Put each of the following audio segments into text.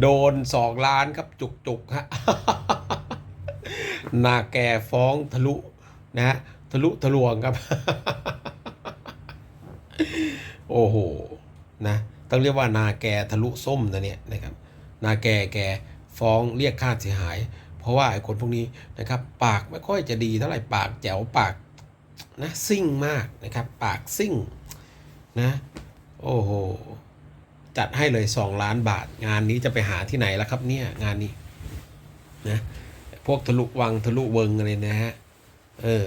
โดนสองล้านครับจุกจุกฮะนาแกฟ้องทะลุนะฮะทะลุทะลวงครับ โอ้โหนะต้องเรียกว่านาแกทะลุส้มนะเนี่ยนะครับ นาแกแกฟ้องเรียกค่าเสียหาย เพราะว่าไอ้คนพวกนี้นะครับ ปากไม่ค่อยจะดีเท่าไหร่ปากแจ๋วปากนะซิ่งมากนะครับ ปากซิ่ง นะ โอ้โห จัดให้เลย 2 ล้านบาท งานนี้จะไปหาที่ไหนแล้วครับเนี่ย งานนี้ นะ พวกทะลุวังทะลุเวิงอะไรนะฮะ เออ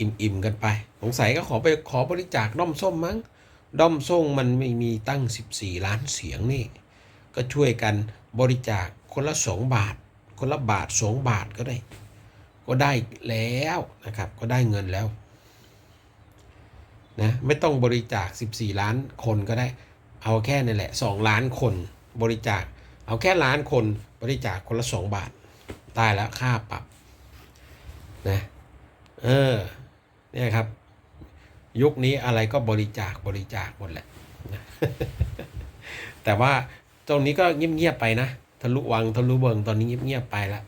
อิ่มๆกันไป สงสัยก็ขอไปขอบริจาคด้อมส้มมั้ง ด้อมส้มมันไม่มีตั้ง 14 ล้านเสียงนี่ ก็ช่วยกันบริจาคคนละ2บาท คนละบาท2บาทก็ได้ ก็ได้แล้วนะครับ ก็ได้เงินแล้ว นะไม่ต้องบริจาค 14 ล้านคนก็ได้ เอาแค่นี่แหละ 2 ล้านคนบริจาค เอาแค่ล้านคนบริจาคคนละ 2 บาทได้แล้วค่าปรับนะเออเนี่ยครับ ยุคนี้อะไรก็บริจาคบริจาคหมดแหละนะแต่ว่าตรงนี้ก็เงียบๆไปนะทะลุวังทะลุเบิงตอนนี้เงียบๆไปแล้ว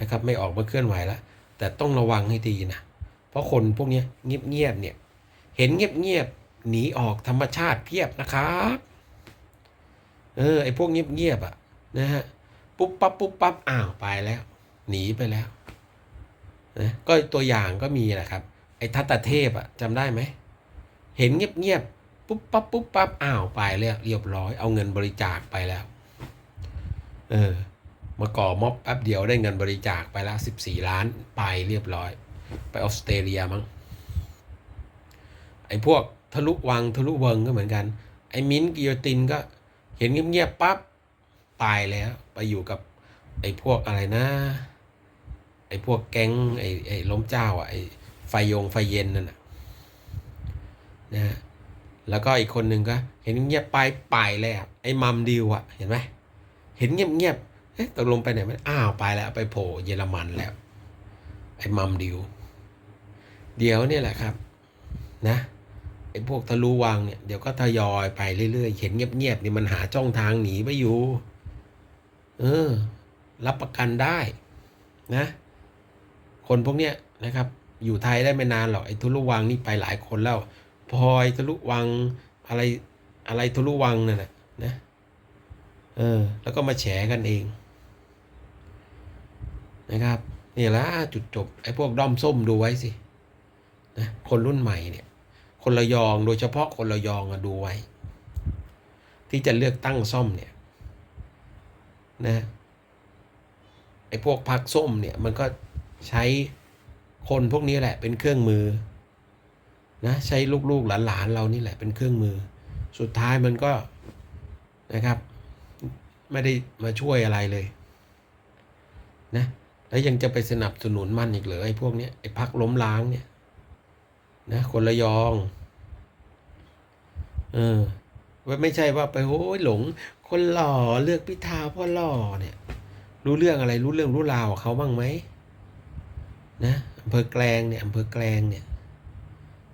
นะครับ ไม่ออกมาเคลื่อนไหวแล้วแต่ต้องระวังให้ดีนะเพราะคนพวกนี้ยเงียบๆเนี่ย เห็นเงียบๆหนีออกธรรมชาติเพียบนะครับเออไอพวกเงียบๆอะนะฮะปุ๊บปั๊บปุ๊บปั๊บอ้าวไปแล้ว หนีไปแล้วนะก็ตัวอย่างก็มีแหละครับ ไอ้ทัตตเทพอะจำได้ไหมเห็นเงียบๆปุ๊บปั๊บปุ๊บปั๊บอ้าวไปแล้วเรียบร้อยเอาเงินบริจาคไปแล้วเออมาก่อม็อบแป๊บเดียวได้เงินบริจาคไปแล้วสิบสี่ล้านไปเรียบร้อย ไปออสเตรเลียมั้ง ไอ้พวกทะลุวังทะลุเวิงก็เหมือนกัน ไอ้มิ้นกิโยตินก็เห็นเงียบๆปั๊บตายแล้วไปอยู่กับไอ้พวกอะไรนะ ไอ้พวกแก๊งไอ้ไอ้ล้มเจ้าอะไอ้ไฟยงไฟเย็นนั่นน่ะนะฮะแล้วก็อีกคนหนึ่งก็ เห็นเงียบไปไปแล้วไอ้มัมดิวอะเห็นไหมเห็นเงียบเงียบๆเอ๊ะตกลงไปไหนมันอ้าวไปแล้วไปโผล่เยอรมันแล้ว ไอ้มัมดิว เดี๋ยวเนี่ยแหละครับ นะ อ้พวกทะลุวังเนี่ยเดี๋ยวก็ทยอยไปเรื่อยๆเห็นเงียบๆนี่มันหาช่องทางหนีไปอยู่ เออ รับประกันได้ นะ คนพวกเนี้ยนะครับ อยู่ไทยได้ไม่นานหรอกไอ้ทุลุวังนี่ไปหลายคนแล้วพลอยทุลุวังอะไรอะไรทุลุวังนั่นแหละนะ เออ แล้วก็มาแฉกันเอง นะครับนี่ละจุดจบไอ้พวกด้อมส้มดูไว้สินะคนรุ่นใหม่เนี่ย คนระยอง โดยเฉพาะคนระยองอะดูไว้ ที่จะเลือกตั้งซ่อมเนี่ยนะไอ้พวกพักส้มเนี่ยมันก็ใช้คนพวกนี้แหละเป็นเครื่องมือนะใช้ลูกๆหลานๆเรานี่แหละเป็นเครื่องมือ สุดท้ายมันก็นะครับ ไม่ได้มาช่วยอะไรเลยนะแล้วยังจะไปสนับสนุนมันอีกเหรอไอ้พวกเนี้ยไอ้พักล้มล้างเนี่ย นะคนระยอง เออว่าไม่ใช่ว่าไปโอ้ยหลง คนหล่อเลือกพิธาพราะหล่อเนี่ย รู้เรื่องอะไรรู้เรื่องรู้ราวเขาบ้างไหมนะอำเภอแกลงเนี่ยอำเภอแกลงเนี่ย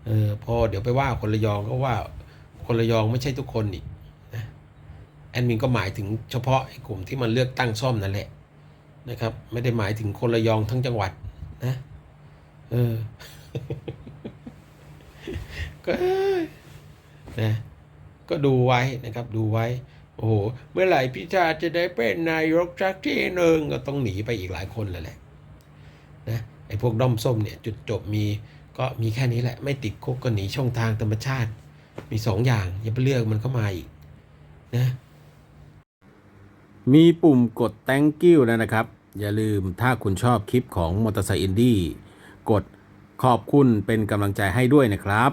เออพอเดี๋ยวไปว่าคนระยองก็ว่า คนระยองไม่ใช่ทุกคนอีกนะแอดมินก็หมายถึงเฉพาะกลุ่มที่มันเลือกตั้งซ่อมนั่นแหละนะครับ ไม่ได้หมายถึงคนระยองทั้งจังหวัดนะเออ ก็นะก็ดูไว้นะครับดูไว้ โอ้โห เมื่อไหร่พิธาจะได้เป็นนายกสักทีหนึ่งก็ต้องหนีไปอีกหลายคนเลยแหละนะไอ้พวกด้อมส้มเนี่ยจุดจบมีก็มีแค่นี้แหละ ไม่ติดคุกก็หนีช่องทางธรรมชาติ มีสองอย่าง อย่าไปเลือกมันเข้ามาอีกนะมีปุ่มกด thank you แล้วนะครับ อย่าลืมถ้าคุณชอบคลิปของมอเตอร์ไซค์อินดี้กดขอบคุณเป็นกำลังใจให้ด้วยนะครับ